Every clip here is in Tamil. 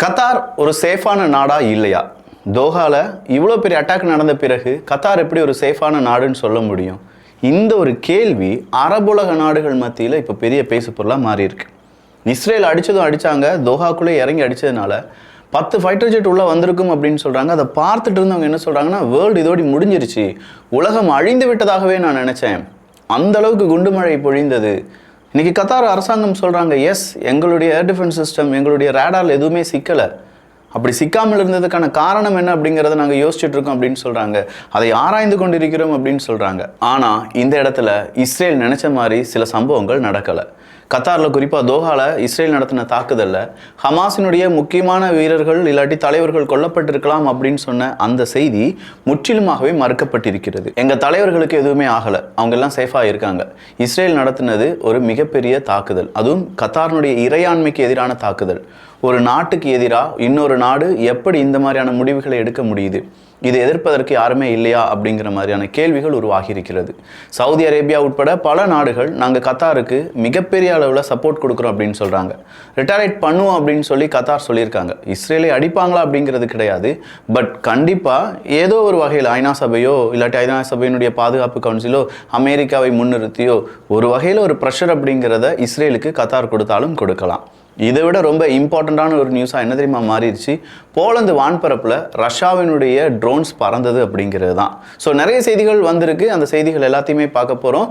கத்தார் ஒரு சேஃபான நாடா இல்லையா? தோஹாவில் இவ்வளோ பெரிய அட்டாக் நடந்த பிறகு கத்தார் எப்படி ஒரு சேஃபான நாடுன்னு சொல்ல முடியும்? இந்த ஒரு கேள்வி அரபுலக நாடுகள் மத்தியில் இப்போ பெரிய பேசு பொருளாக மாறி இருக்கு இஸ்ரேல் அடித்ததும் அடித்தாங்க தோஹாக்குள்ளே இறங்கி அடித்ததுனால பத்து ஃபைட்டர் ஜெட் உள்ளே வந்திருக்கும் அப்படின்னு சொல்கிறாங்க அதை பார்த்துட்டு இருந்தவங்க என்ன சொல்கிறாங்கன்னா வேர்ல்டு இதோடி முடிஞ்சிருச்சு. உலகம் அழிந்து விட்டதாகவே நான் நினச்சேன். அந்த அளவுக்கு குண்டுமழை பொழிந்தது. இன்னைக்கு கத்தார் அரசாங்கம் சொல்கிறாங்க எஸ் எங்களுடைய ஏர் டிஃபென்ஸ் சிஸ்டம் எங்களுடைய ரேடாரில் எதுவுமே சிக்கலை. அப்படி சிக்காமல் இருந்ததுக்கான காரணம் என்ன அப்படிங்கிறத நாங்கள் யோசிச்சுட்டு இருக்கோம் அப்படின்னு சொல்கிறாங்க அதை ஆராய்ந்து கொண்டிருக்கிறோம் அப்படின்னு சொல்கிறாங்க ஆனால் இந்த இடத்துல இஸ்ரேல் நினச்ச மாதிரி சில சம்பவங்கள் நடக்கலை. கத்தாரில் குறிப்பாக தோஹாவில் இஸ்ரேல் நடத்தின தாக்குதலில் ஹமாஸினுடைய முக்கியமான வீரர்கள் இல்லாட்டி தலைவர்கள் கொல்லப்பட்டிருக்கலாம் அப்படின்னு சொன்ன அந்த செய்தி முற்றிலுமாகவே மறுக்கப்பட்டிருக்கிறது. எங்கள் தலைவர்களுக்கு எதுவுமே ஆகலை. அவங்க எல்லாம் சேஃபாக இருக்காங்க. இஸ்ரேல் நடத்தினது ஒரு மிகப்பெரிய தாக்குதல். அதுவும் கத்தாரினுடைய இறையாண்மைக்கு எதிரான தாக்குதல். ஒரு நாட்டுக்கு எதிராக இன்னொரு நாடு எப்படி இந்த மாதிரியான முடிவுகளை எடுக்க முடியுது? இதை எதிர்ப்பதற்கு யாருமே இல்லையா? அப்படிங்கிற மாதிரியான கேள்விகள் உருவாகி இருக்கிறது சவுதி அரேபியா உட்பட பல நாடுகள் நாங்கள் கத்தாருக்கு மிகப்பெரிய அளவில் சப்போர்ட் கொடுக்குறோம் அப்படின்னு சொல்கிறாங்க ரிட்டையர்ட் பண்ணுவோம் அப்படின்னு சொல்லி கத்தார் சொல்லியிருக்காங்க. இஸ்ரேலை அடிப்பாங்களா அப்படிங்கிறது கிடையாது. பட் கண்டிப்பாக ஏதோ ஒரு வகையில் ஐநா சபையோ இல்லாட்டி ஐநா சபையினுடைய பாதுகாப்பு கவுன்சிலோ அமெரிக்காவை முன்னிறுத்தியோ ஒரு வகையில் ஒரு ப்ரெஷர் அப்படிங்கிறத இஸ்ரேலுக்கு கத்தார் கொடுத்தாலும் கொடுக்கலாம். இதை விட ரொம்ப இம்பார்ட்டண்ட்டான ஒரு நியூஸாக என்ன தெரியுமா மாறிடுச்சு? போலந்து வான்பரப்பில் ரஷ்யாவினுடைய ட்ரோன்ஸ் பறந்தது அப்படிங்கிறது தான் ஸோ நிறைய செய்திகள் வந்திருக்கு. அந்த செய்திகள் எல்லாத்தையுமே பார்க்க போகிறோம்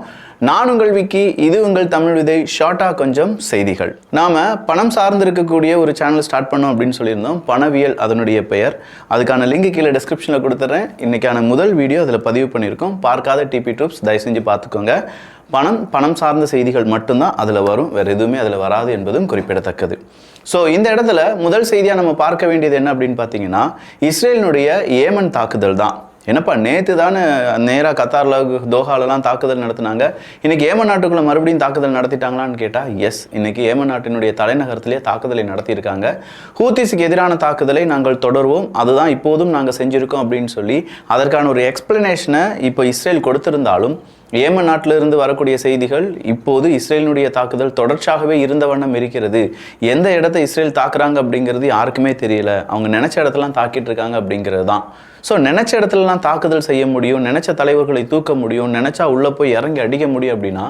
நான் உங்கள் விக்கி இது உங்கள் தமிழ் விதை ஷார்ட்டாக கொஞ்சம் செய்திகள். நாம் பணம் சார்ந்திருக்கக்கூடிய ஒரு சேனல் ஸ்டார்ட் பண்ணோம் அப்படின்னு சொல்லியிருந்தோம். பணவியல் அதனுடைய பெயர். அதுக்கான லிங்க் கீழே டிஸ்கிரிப்ஷனில் கொடுத்துட்றேன் இன்றைக்கான முதல் வீடியோ அதில் பதிவு பண்ணியிருக்கோம். பார்க்காத டிபி ட்ரூப்ஸ் தயவு செஞ்சு பார்த்துக்கோங்க. பணம் பணம் சார்ந்த செய்திகள் மட்டும்தான் அதில் வரும் வேறு எதுவுமே அதில் வராது என்பதும் குறிப்பிடத்தக்கது. ஸோ இந்த இடத்துல முதல் செய்தியாக நம்ம பார்க்க வேண்டியது என்ன அப்படின்னு பார்த்தீங்கன்னா இஸ்ரேலினுடைய ஏமன் தாக்குதல் தான் என்னப்பா நேற்று தானே நேராக கத்தாரில் தோஹாலெலாம் தாக்குதல் நடத்தினாங்க. இன்னைக்கு ஏமன் நாட்டுக்குள்ளே மறுபடியும் தாக்குதல் நடத்திட்டாங்களான்னு கேட்டால் எஸ் இன்னைக்கு ஏமன் நாட்டினுடைய தலைநகரத்திலே தாக்குதலை நடத்தியிருக்காங்க. ஹூத்திஸுக்கு எதிரான தாக்குதலை நாங்கள் தொடர்வோம். அதுதான் இப்போதும் நாங்கள் செஞ்சுருக்கோம் அப்படின்னு சொல்லி அதற்கான ஒரு எக்ஸ்பிளனேஷனை இப்போ இஸ்ரேல் கொடுத்திருந்தாலும் ஏமன் நாட்டிலிருந்து வரக்கூடிய செய்திகள் இப்போது இஸ்ரேலினுடைய தாக்குதல் தொடர்ச்சியாகவே இருந்த வண்ணம் இருக்கிறது. எந்த இடத்த இஸ்ரேல் தாக்குறாங்க அப்படிங்கிறது யாருக்குமே தெரியல. அவங்க நினைச்ச இடத்தெல்லாம் தாக்கிட்டு இருக்காங்க அப்படிங்கிறது தான். ஸோ நினச்ச இடத்துலலாம் தாக்குதல் செய்ய முடியும் நினச்ச தலைவர்களை தூக்க முடியும் நினச்சா உள்ளே போய் இறங்கி அடிக்க முடியும் அப்படின்னா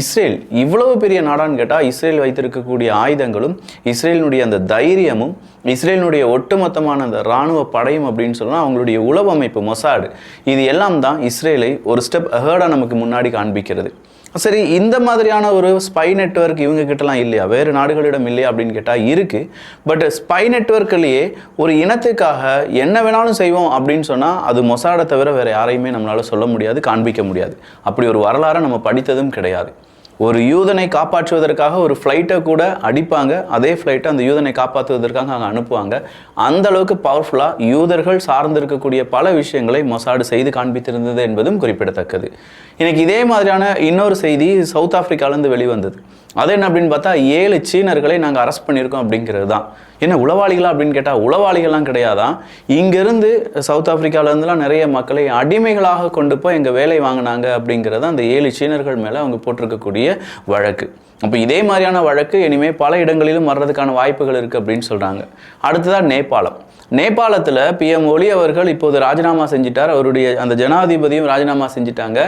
இஸ்ரேல் இவ்வளவு பெரிய நாடான்னு கேட்டால் இஸ்ரேல் வைத்திருக்கக்கூடிய ஆயுதங்களும் இஸ்ரேலினுடைய அந்த தைரியமும் இஸ்ரேலினுடைய ஒட்டுமொத்தமான அந்த இராணுவ படையும் அப்படின்னு சொன்னால் அவங்களுடைய உளவமைப்பு மொசாடு இது எல்லாம் தான் இஸ்ரேலை ஒரு ஸ்டெப் அஹேர்டாக நமக்கு முன்னாடி காண்பிக்கிறது. சரி இந்த மாதிரியான ஒரு ஸ்பை நெட்வொர்க் இவங்க கிட்டலாம் இல்லையா? வேறு நாடுகளிடம் இல்லையா அப்படின்னு கேட்டால் இருக்குது பட் ஸ்பை நெட்ஒர்க்லேயே ஒரு இனத்துக்காக என்ன வேணாலும் செய்வோம் அப்படின்னு சொன்னால் அது மொசாடை தவிர வேறு யாரையுமே நம்மளால் சொல்ல முடியாது காண்பிக்க முடியாது. அப்படி ஒரு வரலாறை நம்ம படித்ததும் கிடையாது. ஒரு யூதனை காப்பாற்றுவதற்காக ஒரு ஃப்ளைட்டை கூட அடிப்பாங்க. அதே ஃப்ளைட்டை அந்த யூதனை காப்பாற்றுவதற்காக அங்கே அனுப்புவாங்க. அந்த அளவுக்கு பவர்ஃபுல்லாக யூதர்கள் சார்ந்திருக்கக்கூடிய பல விஷயங்களை மொசாடு செய்து காண்பித்திருந்தது என்பதும் குறிப்பிடத்தக்கது. எனக்கு இதே மாதிரியான இன்னொரு செய்தி சவுத் ஆப்பிரிக்காலேருந்து வெளிவந்தது. அது என்ன அப்படின்னு பார்த்தா ஏழு சீனர்களை நாங்கள் அரெஸ்ட் பண்ணியிருக்கோம் அப்படிங்கிறது தான். என்ன உளவாளிகளா அப்படின்னு கேட்டால் உளவாளிகள்லாம் கிடையாதான். இங்கேருந்து சவுத் ஆப்பிரிக்காவிலேருந்துலாம் நிறைய மக்களை அடிமைகளாக கொண்டு போய் எங்கள் வேலை வாங்கினாங்க அப்படிங்கிறது அந்த ஏழு சீனர்கள் மேலே அவங்க போட்டிருக்கக்கூடிய வழக்கு. அப்போ இதே மாதிரியான வழக்கு இனிமேல் பல இடங்களிலும் வர்றதுக்கான வாய்ப்புகள் இருக்குது அப்படின்னு சொல்கிறாங்க அடுத்ததான் நேபாளம். நேபாளத்தில் பிஎம் ஒலி அவர்கள் இப்போது ராஜினாமா செஞ்சிட்டார். அவருடைய அந்த ஜனாதிபதியும் ராஜினாமா செஞ்சிட்டாங்க.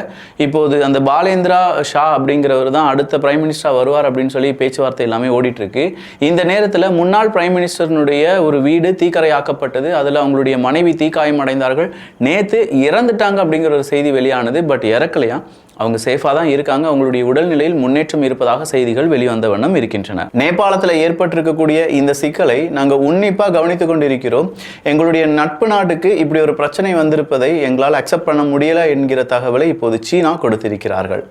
இப்போது அந்த பாலேந்திரா ஷா அப்படிங்கிறவர் தான் அடுத்த பிரைம் மினிஸ்டராக வருவார் அப்படின்னு சொல்லி பேச்சுவார்த்தை எல்லாமே ஓடிட்டுருக்கு. இந்த நேரத்தில் முன்னாள் பிரைம் மினிஸ்டர்னுடைய ஒரு வீடு தீக்கரையாக்கப்பட்டது. அதில் அவங்களுடைய மனைவி தீக்காயம் அடைந்தார்கள் நேற்று இறந்துட்டாங்க அப்படிங்கிற ஒரு செய்தி வெளியானது. பட் இறக்கலையா? அவங்க சேஃபாக தான் இருக்காங்க. அவங்களுடைய உடல்நிலையில் முன்னேற்றம் இருப்பதாக செய்திகள் வெளிவந்த வண்ணம் இருக்கின்றன. நேபாளத்தில் ஏற்பட்டிருக்கக்கூடிய இந்த சிக்கலை நாங்கள் உன்னிப்பாக கவனித்துக் கொண்டிருக்கிறோம். எங்களுடைய நட்பு நாட்டுக்கு இப்படி ஒரு பிரச்சனை வந்திருப்பதை எங்களால் அக்செப்ட் பண்ண முடியல என்கிற தகவலை இப்போது சீனா கொடுத்திருக்கிறார்கள்.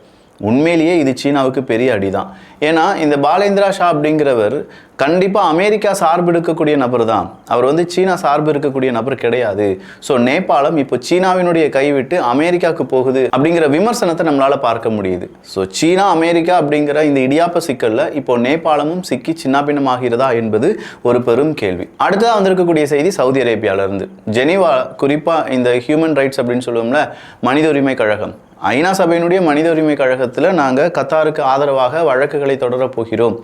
உண்மையிலேயே இது சீனாவுக்கு பெரிய அடிதான். ஏன்னா இந்த பாலேந்திரா ஷா அப்படிங்கிறவர் கண்டிப்பாக அமெரிக்கா சார்பு இருக்கக்கூடிய நபர் தான் அவர் வந்து சீனா சார்பு இருக்கக்கூடிய நபர் கிடையாது. ஸோ நேபாளம் இப்போ சீனாவினுடைய கைவிட்டு அமெரிக்காவுக்கு போகுது அப்படிங்கிற விமர்சனத்தை நம்மளால் பார்க்க முடியுது. ஸோ சீனா அமெரிக்கா அப்படிங்கிற இந்த இடியாப்ப சிக்கலில் இப்போ நேபாளமும் சிக்கி சின்னாபின்னமாகிறதா என்பது ஒரு பெரும் கேள்வி. அடுத்ததாக வந்திருக்கக்கூடிய செய்தி சவுதி அரேபியாவிலேருந்து ஜெனிவா குறிப்பாக இந்த ஹியூமன் ரைட்ஸ் அப்படின்னு சொல்லுவோம்ல மனித உரிமை கழகம். ஐநா சபையினுடைய மனித உரிமை கழகத்தில் நாங்கள் கத்தாருக்கு ஆதரவாக வழக்குகளை தொடரப் போகிறோம்.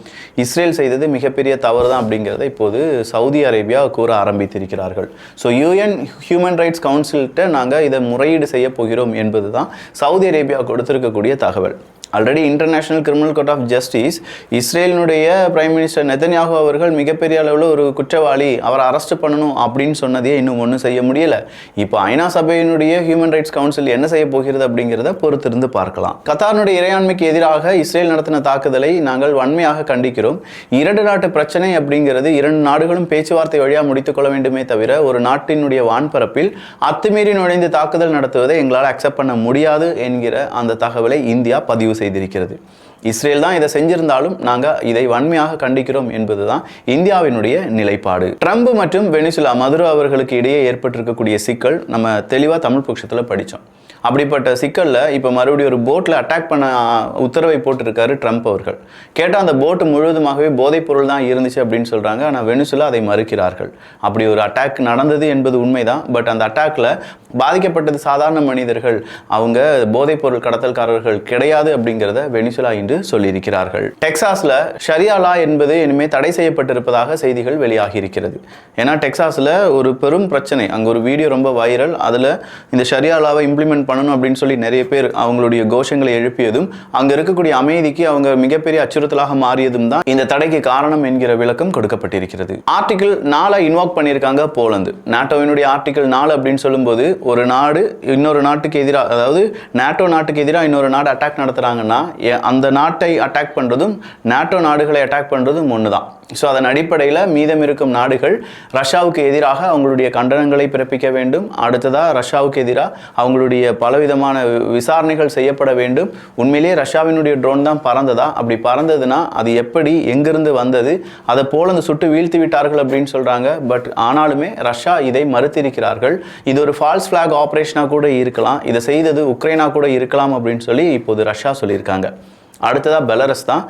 இஸ்ரேல் செய்தது மிகப்பெரிய தவறு தான் அப்படிங்கிறத இப்போது சவுதி அரேபியா கூற ஆரம்பித்திருக்கிறார்கள். ஸோ யூஎன் ஹியூமன் ரைட்ஸ் கவுன்சில்கிட்ட நாங்கள் இதை முறையீடு செய்ய போகிறோம் என்பது தான் சவுதி அரேபியா கொடுத்திருக்கக்கூடிய தகவல். Already international criminal court of justice இஸ்ரேலினுடைய பிரைம் மினிஸ்டர் நெதன்யாகு அவர்கள் மிகப்பெரிய அளவில் ஒரு குற்றவாளி. அவரை அரெஸ்ட் பண்ணணும் அப்படின்னு சொன்னதே இன்னும் ஒன்றும் செய்ய முடியல. இப்போ ஐநா சபையினுடைய ஹியூமன் ரைட்ஸ் கவுன்சில் என்ன செய்ய போகிறது அப்படிங்கிறத பொறுத்திருந்து பார்க்கலாம். கத்தாருடைய இறையாண்மைக்கு எதிராக இஸ்ரேல் நடத்தின தாக்குதலை நாங்கள் வன்மையாக கண்டிக்கிறோம். இரண்டு நாட்டு பிரச்சனை அப்படிங்கிறது இரண்டு நாடுகளும் பேச்சுவார்த்தை வழியாக முடித்துக்கொள்ள வேண்டுமே தவிர ஒரு நாட்டினுடைய வான்பரப்பில் அத்துமீறி நுழைந்து தாக்குதல் நடத்துவதை எங்களால் அக்செப்ட் பண்ண முடியாது என்கிற அந்த தகவலை இந்தியா பதிவு செய்திருக்கிறது. இஸ்ரேல் தான் இதை செஞ்சிருந்தாலும் நாங்கள் இதை வன்மையாக கண்டிக்கிறோம் என்பதுதான் இந்தியாவினுடைய நிலைப்பாடு. ட்ரம்ப் மற்றும் வெனிசுலா மதுரோ அவர்களுக்கு இடையே ஏற்பட்டிருக்கக்கூடிய சிக்கல் நம்ம தெளிவாக தமிழ் பட்சத்தில் படித்தோம் அப்படிப்பட்ட சிக்கலில் இப்போ மறுபடியும் ஒரு போட்டில் அட்டாக் பண்ண உத்தரவை போட்டிருக்காரு ட்ரம்ப் அவர்கள். கேட்டால் அந்த போட்டு முழுவதுமாகவே போதைப் பொருள் தான் இருந்துச்சு அப்படின்னு சொல்கிறாங்க ஆனால் வெனிசுலா அதை மறுக்கிறார்கள். அப்படி ஒரு அட்டாக் நடந்தது என்பது உண்மைதான். பட் அந்த அட்டாக்ல பாதிக்கப்பட்டது சாதாரண மனிதர்கள். அவங்க போதைப் பொருள் கடத்தல்காரர்கள் கிடையாது அப்படிங்கிறத வெனிசுலா இன்று சொல்லியிருக்கிறார்கள். டெக்சாஸில் ஷரியாலா என்பது இனிமேல் தடை செய்யப்பட்டிருப்பதாக செய்திகள் வெளியாகி இருக்கிறது ஏன்னா டெக்சாஸில் ஒரு பெரும் பிரச்சனை. அங்கே ஒரு வீடியோ ரொம்ப வைரல் அதில் இந்த ஷரியாலாவை இம்ப்ளிமெண்ட் பண்ணணும் அப்படின்னு சொல்லி நிறைய பேர் அவங்களுடைய கோஷங்களை எழுப்பியதும் அங்க இருக்கக்கூடிய அமைதிக்கு அவங்க மிகப்பெரிய அச்சுறுத்தலாக மாறியதும் தான் இந்த தடைக்கு காரணம் என்கிற விளக்கம் கொடுக்கப்பட்டிருக்கிறது. ஆர்டிகிள் நாலா இன்வால்வ் பண்ணியிருக்காங்க போலந்து. நாட்டோவினுடைய ஆர்டிகிள் நாலு அப்படின்னு சொல்லும்போது ஒரு நாடு இன்னொரு நாட்டுக்கு எதிராக அதாவது நாட்டோ நாட்டுக்கு எதிராக இன்னொரு நாடு அட்டாக் நடத்துறாங்கன்னா அந்த நாட்டை அட்டாக் பண்றதும் நாட்டோ நாடுகளை அட்டாக் பண்றதும் ஒன்று தான் ஸோ அதன் அடிப்படையில் மீதம் இருக்கும் நாடுகள் ரஷ்யாவுக்கு எதிராக அவங்களுடைய கண்டனங்களை பிறப்பிக்க வேண்டும். அடுத்ததாக ரஷ்யாவுக்கு எதிராக அவங்களுடைய பலவிதமான விசாரணைகள் செய்யப்பட வேண்டும். உண்மையிலேயே ரஷ்யாவினுடைய ட்ரோன் தான் பறந்ததா? அப்படி பறந்ததுன்னா அது எப்படி எங்கிருந்து வந்தது? அதை போலந்து சுட்டு வீழ்த்தி விட்டார்கள் அப்படின்னு சொல்கிறாங்க பட் ஆனாலுமே ரஷ்யா இதை மறுத்திருக்கிறார்கள். இது ஒரு ஃபால்ஸ் ஃபிளாக் ஆப்ரேஷனாக கூட இருக்கலாம். இதை செய்தது உக்ரைனா கூட இருக்கலாம் அப்படின்னு சொல்லி இப்போது ரஷ்யா சொல்லியிருக்காங்க. அடுத்ததாக பெலரஸ் தான்.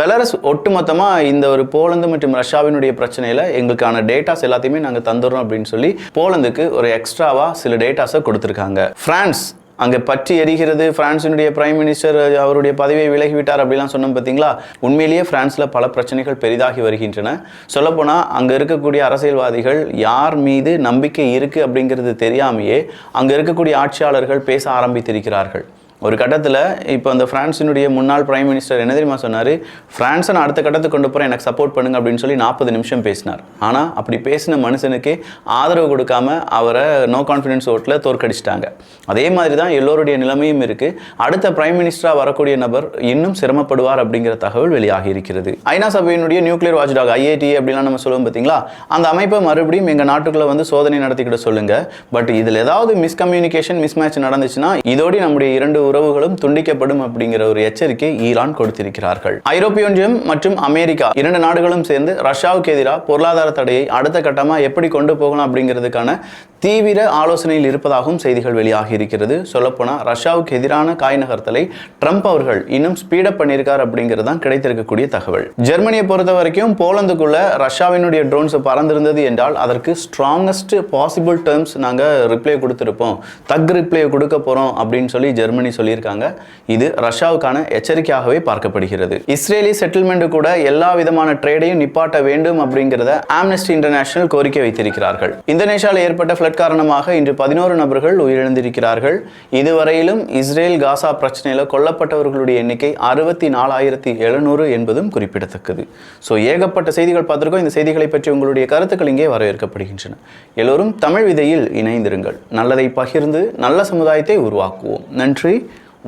பெலரஸ் ஒட்டுமொத்தமாக இந்த ஒரு போலந்து மற்றும் ரஷ்யாவினுடைய பிரச்சனையில் எங்களுக்கான டேட்டாஸ் எல்லாத்தையுமே நாங்கள் தந்துடுறோம் அப்படின்னு சொல்லி போலந்துக்கு ஒரு எக்ஸ்ட்ராவாக சில டேட்டாஸை கொடுத்துருக்காங்க. ஃப்ரான்ஸ் அங்கே பற்றி எரிகிறது பிரான்சினுடைய பிரைம் மினிஸ்டர் அவருடைய பதவியை விலகிவிட்டார் அப்படிலாம் சொன்னோம் பார்த்தீங்களா உண்மையிலேயே ஃப்ரான்ஸில் பல பிரச்சனைகள் பெரிதாகி வருகின்றன. சொல்லப்போனால் அங்கே இருக்கக்கூடிய அரசியல்வாதிகள் யார் மீது நம்பிக்கை இருக்குது அப்படிங்கிறது தெரியாமையே அங்கே இருக்கக்கூடிய ஆட்சியாளர்கள் பேச ஆரம்பித்திருக்கிறார்கள். ஒரு கட்டத்தில் இப்போ அந்த ஃப்ரான்ஸினுடைய முன்னாள் பிரைம் மினிஸ்டர் என்ன தெரியுமா சொன்னார்? ஃப்ரான்ஸை நான் அடுத்த கட்டத்துக்கு கொண்டு போகிறேன் எனக்கு சப்போர்ட் பண்ணுங்க அப்படின்னு சொல்லி நாற்பது நிமிஷம் பேசினார். ஆனால் அப்படி பேசின மனுஷனுக்கு ஆதரவு கொடுக்காம அவரை நோ கான்ஃபிடன்ஸ் ஓட்டில் தோற்கடிச்சிட்டாங்க. அதே மாதிரி தான் எல்லோருடைய நிலைமையும் இருக்குது அடுத்த பிரைம் மினிஸ்டராக வரக்கூடிய நபர் இன்னும் சிரமப்படுவார் அப்படிங்கிற தகவல் வெளியாகி இருக்கிறது. ஐநா சபையினுடைய நியூக்ளியர் வாட்ச் டாக் ஐஐடி அப்படிலாம் நம்ம சொல்லுவோம் பார்த்தீங்களா? அந்த அமைப்பை மறுபடியும் எங்கள் நாட்டுக்குள்ளே வந்து சோதனை நடத்திக்கிட்ட சொல்லுங்கள் பட் இதில் ஏதாவது மிஸ்கம்யூனிகேஷன் மிஸ்மேட்ச் நடந்துச்சுன்னா இதோடு நம்முடைய இரண்டு உறவுகளும் துண்டிக்கப்படும் அப்படிங்கிற ஒரு எச்சரிக்கை ஈரான் கொடுத்திருக்கிறார்கள். ஐரோப்பிய ஒன்றியம் மற்றும் அமெரிக்கா இரண்டு நாடுகளும் சேர்ந்து ரஷ்யாவுக்கு எதிராக பொருளாதார தடையை அடுத்த கட்டமாக எப்படி கொண்டு போகலாம் அப்படிங்கிறதுக்கான தீவிர ஆலோசனையில் இருப்பதாகவும் செய்திகள் வெளியாகி இருக்கிறது. சொல்லப்போனால் ரஷ்யாவுக்கு எதிரான காய் நகர்த்தலை ட்ரம்ப் அவர்கள் இன்னும் ஸ்பீடப் பண்ணியிருக்கார் அப்படிங்கிறது தான் கிடைத்திருக்கக்கூடிய தகவல். ஜெர்மனியை பொறுத்த வரைக்கும் போலந்துக்குள்ள ரஷ்யாவினுடைய ட்ரோன்ஸ் பறந்திருந்தது என்றால் அதற்கு ஸ்ட்ராங்கஸ்ட் பாசிபிள் டேர்ம்ஸ் நாங்கள் ரிப்ளை கொடுத்துருப்போம். தக் ரிப்ளை கொடுக்க போகிறோம் அப்படின்னு சொல்லி ஜெர்மனி சொல்லியிருக்காங்க. இது ரஷ்யாவுக்கான எச்சரிக்கையாகவே பார்க்கப்படுகிறது. இஸ்ரேலி செட்டில்மெண்ட் கூட எல்லா விதமான ட்ரேடையும் நிப்பாட்ட வேண்டும் அப்படிங்கிறத ஆம்னஸ்டி இன்டர்நேஷனல் கோரிக்கை வைத்திருக்கிறார்கள். இந்தோனேஷியாவில் ஏற்பட்ட ஃப்ளட் காரணமாக இன்று பதினோரு நபர்கள் உயிரிழந்திருக்கிறார்கள். இதுவரையிலும் இஸ்ரேல் காசா பிரச்சனையில் கொல்லப்பட்டவர்களுடைய எண்ணிக்கை அறுபத்தி நாலாயிரத்தி எழுநூறு என்பதும் குறிப்பிடத்தக்கது. ஸோ ஏகப்பட்ட செய்திகள் பார்த்துருக்கோம். இந்த செய்திகளை பற்றி உங்களுடைய கருத்துக்கள் இங்கே வரவேற்கப்படுகின்றன. எல்லோரும் தமிழ் விதையில் இணைந்திருங்கள். நல்லதை பகிர்ந்து நல்ல சமுதாயத்தை உருவாக்குவோம். நன்றி.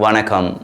வணக்கம்.